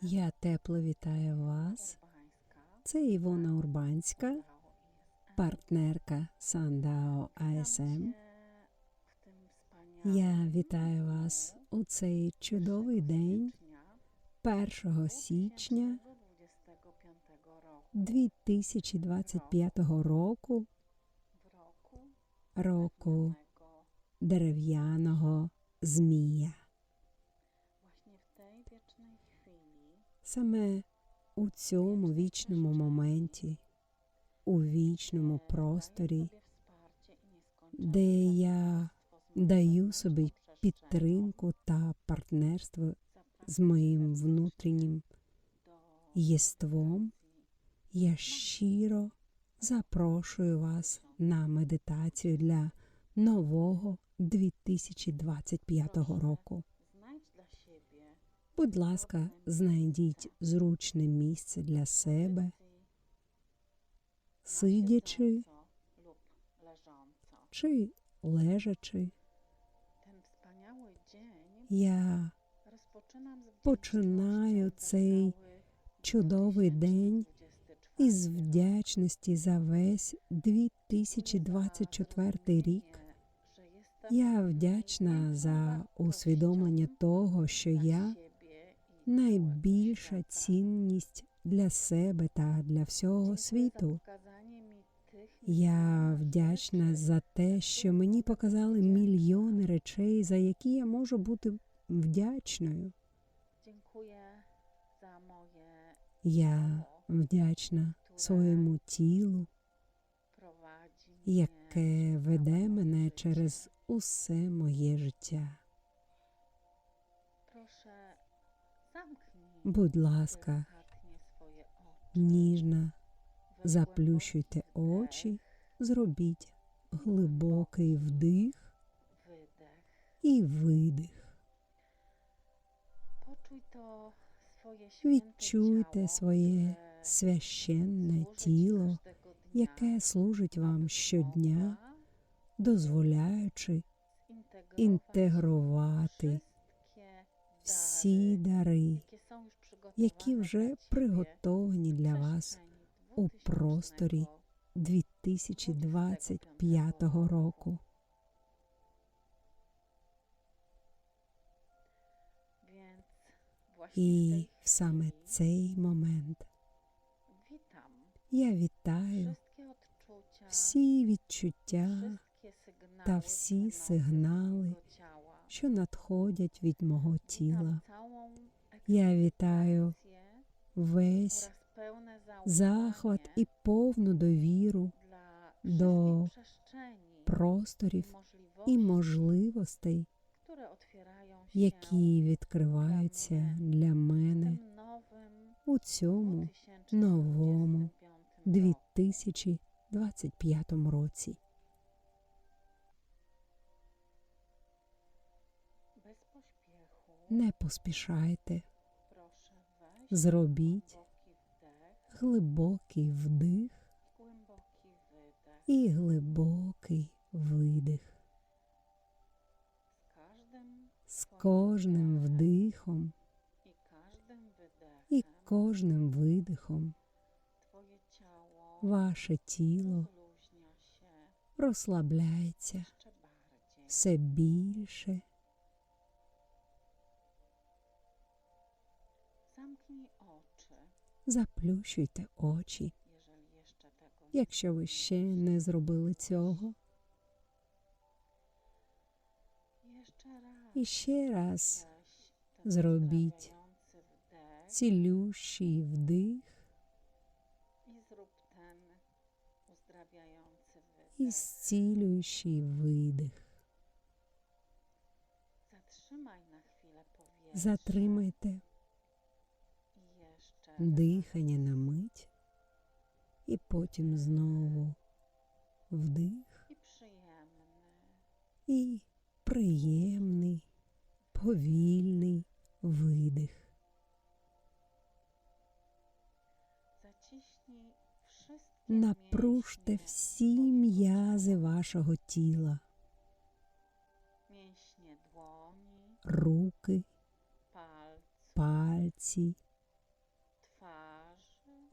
Я тепло вітаю вас. Це Івона Урбанська, партнерка Сандао АСМ. Я вітаю вас у цей чудовий день 1 січня 2025 року, року дерев'яного змія. Саме у цьому вічному моменті, у вічному просторі, де я даю собі підтримку та партнерство з моїм внутрішнім єством. Я щиро запрошую вас на медитацію для нового 2025 року. Будь ласка, знайдіть зручне місце для себе, сидячи чи лежачи. Я Починаю цей чудовий день із вдячності за весь 2024 рік. Я вдячна за усвідомлення того, що я найбільша цінність для себе та для всього світу. Я вдячна за те, що мені показали мільйони речей, за які я можу бути вдячною. Я вдячна своєму тілу, яке веде мене через усе моє життя. Будь ласка, ніжно заплющуйте очі, зробіть глибокий вдих і видих. Відчуйте своє священне тіло, яке служить вам щодня, дозволяючи інтегрувати всі дари, які вже приготовані для вас у просторі 2025 року. І в саме цей момент я вітаю всі відчуття, та всі сигнали, що надходять від мого тіла. Я вітаю весь захват і повну довіру до просторів і можливостей, які відкриваються для мене у цьому 2025 новому roku. 2025 році. Не поспішайте, зробіть глибокий вдих і глибокий видих. З кожним вдихом і кожним видихом ваше тіло розслабляється все більше. Заплющуйте очі, якщо ви ще не зробили цього. І ще раз зробіть цілющий вдих і зцілюючий видих. Затримайте. Дихання на мить, і потім знову вдих. І приємний, повільний видих. Напружте всі м'язи вашого тіла, руки, пальці.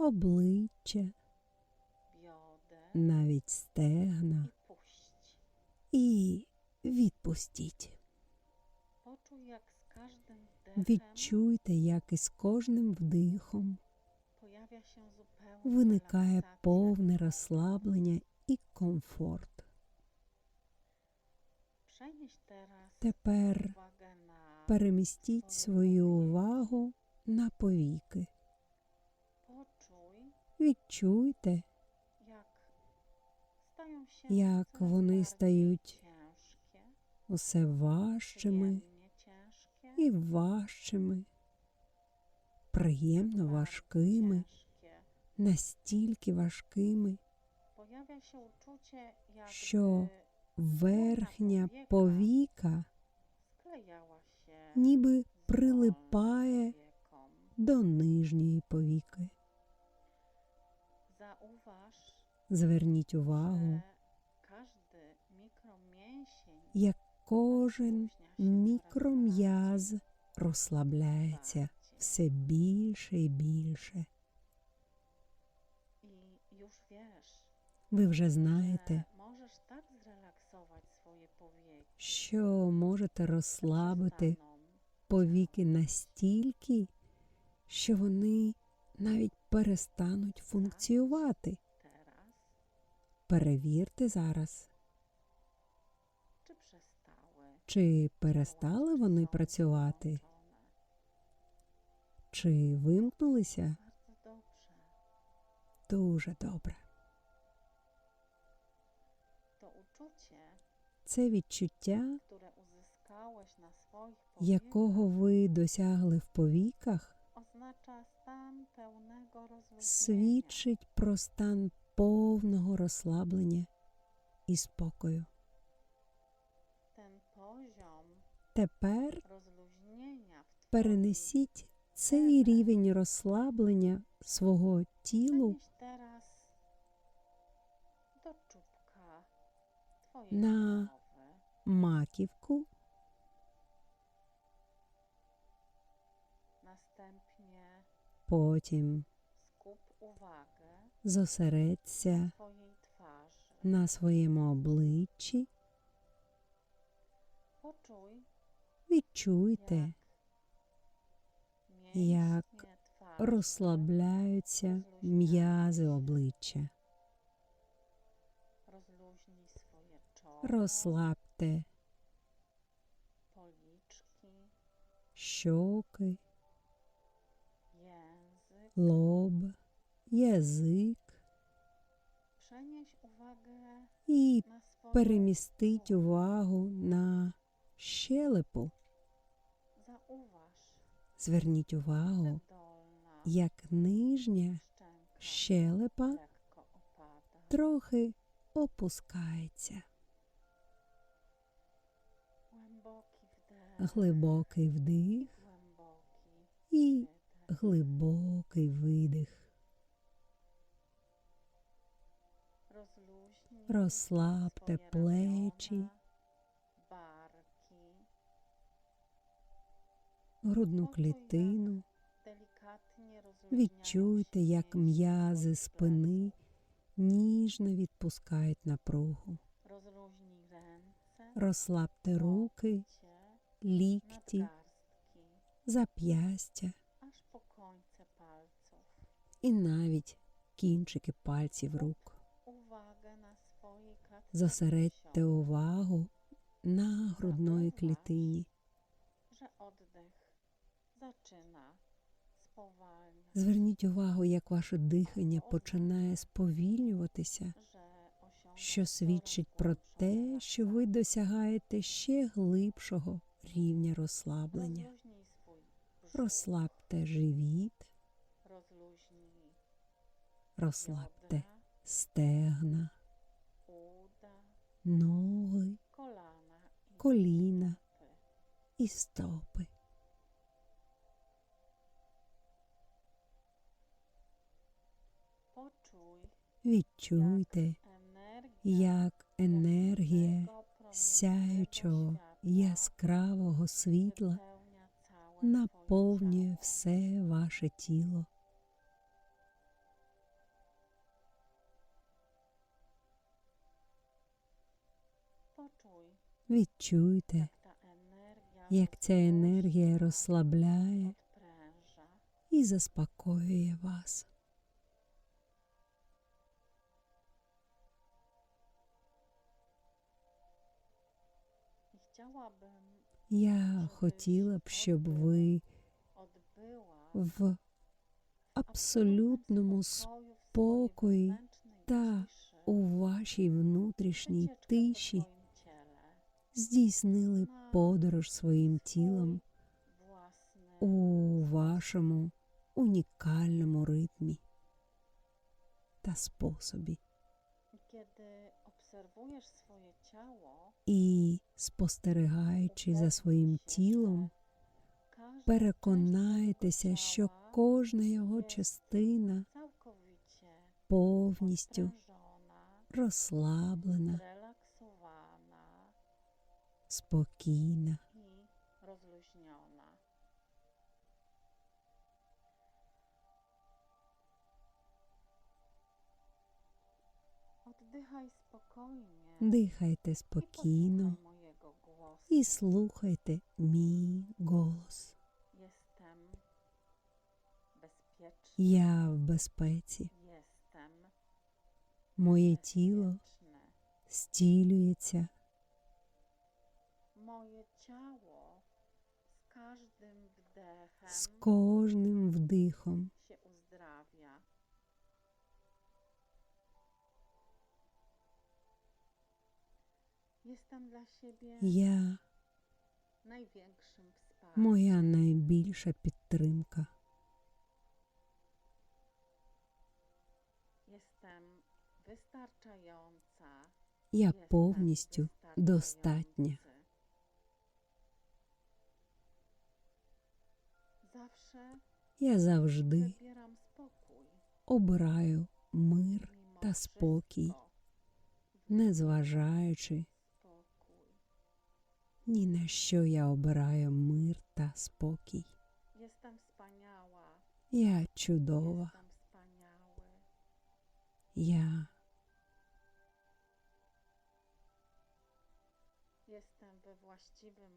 Обличчя, навіть стегна і відпустіть. Відчуйте, як із кожним вдихом виникає повне розслаблення і комфорт. Тепер перемістіть свою увагу на повіки. Відчуйте, як вони стають усе важчими і важчими, приємно важкими, настільки важкими, Що верхня повіка ніби прилипає до нижньої повіки. Зверніть увагу, mikromięsień як кожен мікром'яз розслабляється все більше і більше. Ви вже знаєте, powieki, що можете розслабити повіки настільки, що вони навіть перестануть функціювати. Перевірте зараз, чи перестали вони працювати, чи вимкнулися. Дуже добре. Це відчуття, якого ви досягли в повіках, свідчить про стан повного розслаблення і спокою. Тепер перенесіть цей рівень розслаблення свого тілу głowy. маківку, потім зосередься на своєму обличчі, відчуйте, twarzy розслабляються м'язи обличчя. Розслабте щоки, лоб, язик і перемістить увагу на щелепу. Зверніть увагу, як нижня щелепа трохи опускається. Глибокий вдих. І. глибокий видих. Розслабте плечі, грудну клітину. Відчуйте, як м'язи спини ніжно відпускають напругу. Розслабте руки, лікті, зап'ястя і навіть кінчики пальців рук. Зосередьте увагу на грудної клітині. Зверніть увагу, як ваше дихання починає сповільнюватися, що свідчить про те, що ви досягаєте ще глибшого рівня розслаблення. Розслабте живіт, розслабте стегна, ноги, коліна і стопи. Відчуйте, як енергія сяючого яскравого світла наповнює все ваше тіло. Відчуйте, як ця енергія розслабляє і заспокоює вас. Я хотіла б, щоб ви в абсолютному спокої та у вашій внутрішній тиші здійснили подорож своїм тілом у вашому унікальному ритмі та способі. І спостерігаючи за своїм тілом, переконайтеся, що кожна його частина повністю розслаблена, спокійна. Дихайте спокійно і слухайте мій голос. Я в безпеці. Моє тіло bezpieczny. Moje ciało z każdym wdechem З кожним вдихом się uzdrawia. Jestem dla siebie я największym wsparciem. моя найбільша підтримка. Jestem wystarczająca. Я Jestem повністю достатня. wystarczający. Я завжди обираю мир та спокій, незважаючи ні на що я обираю мир та спокій. Я чудова, я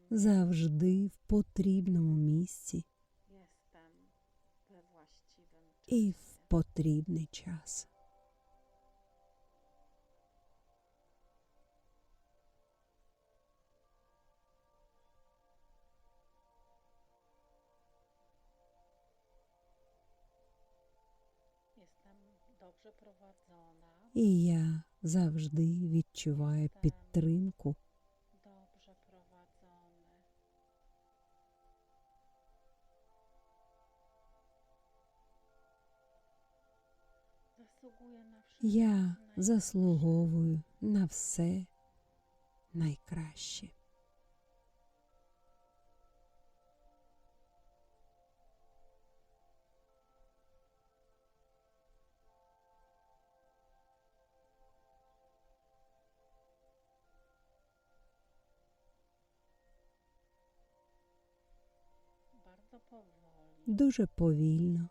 завжди в потрібному місці і в потрібний час. І я завжди відчуваю підтримку Я заслуговую на все найкраще. Дуже повільно.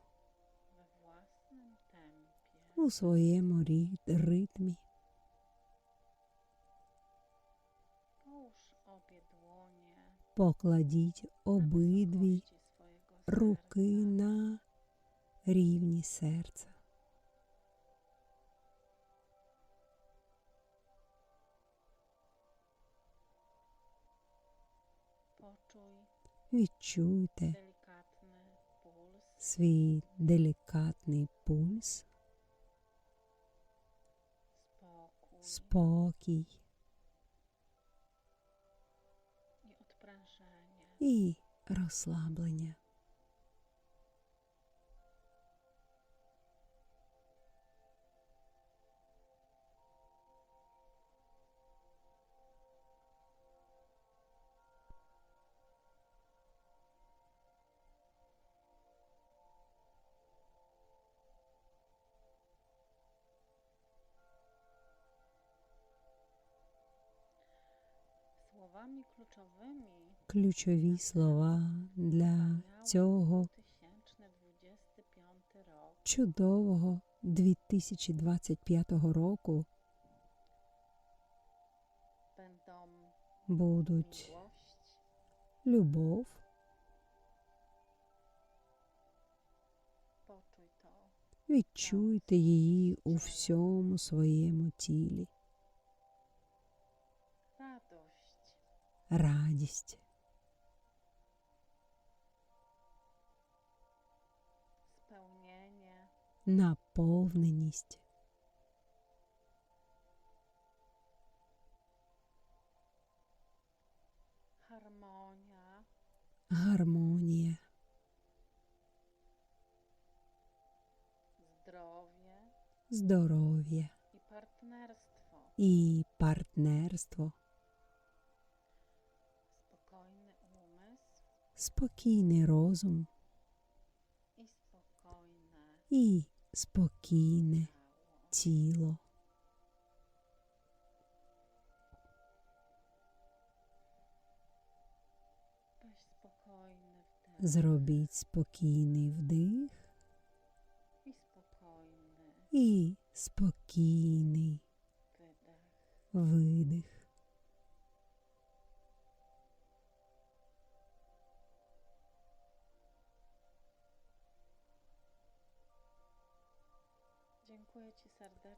У своєму ритмі. Покладіть обидві руки на рівні серця. Відчуйте свій делікатний пульс, спокій і розслаблення. Ключові слова для цього 2025 rok чудового 2025 року будуть любов. Відчуйте її у всьому своєму тілі. Радість, наповненість, harmonia, гармонія, zdrowie здоров'я. I partnerstwo, і партнерство, спокійний розум. І спокійне тіло. Зробіть спокійний вдих. І спокійний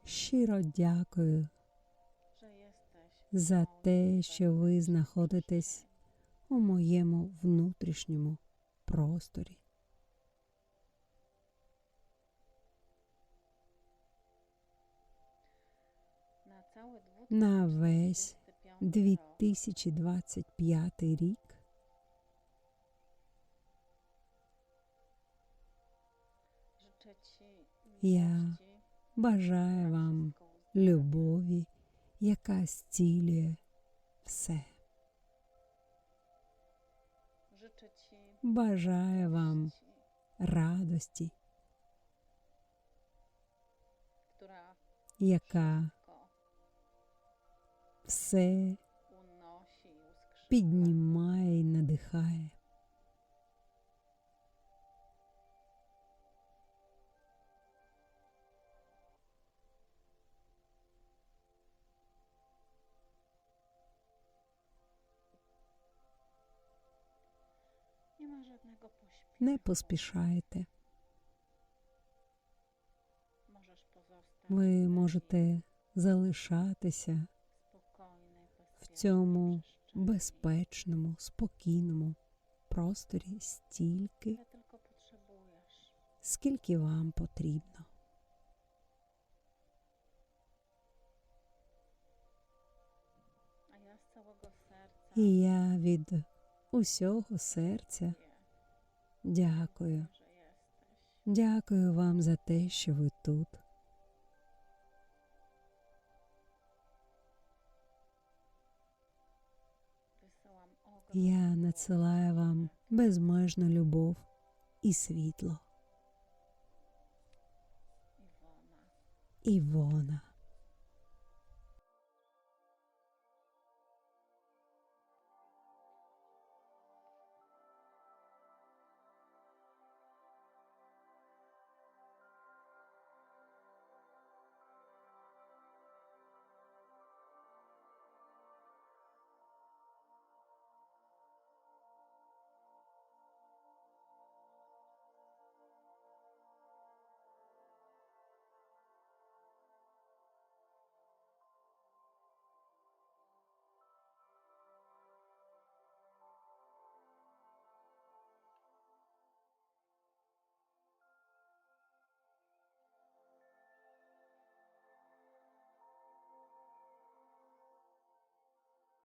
Щиро дякую за те, що ви знаходитесь у моєму внутрішньому просторі. На весь 2025 rok 2025 рік. Życzę Бажаю вам любові, яка зцілює все. Бажаю вам радості, яка все піднімає і надихає. Не поспішайте. Ви можете залишатися в цьому безпечному, спокійному просторі стільки, скільки вам потрібно. І я від усього серця дякую. Дякую вам за те, що ви тут. Я надсилаю вам безмежну любов і світло. Івона.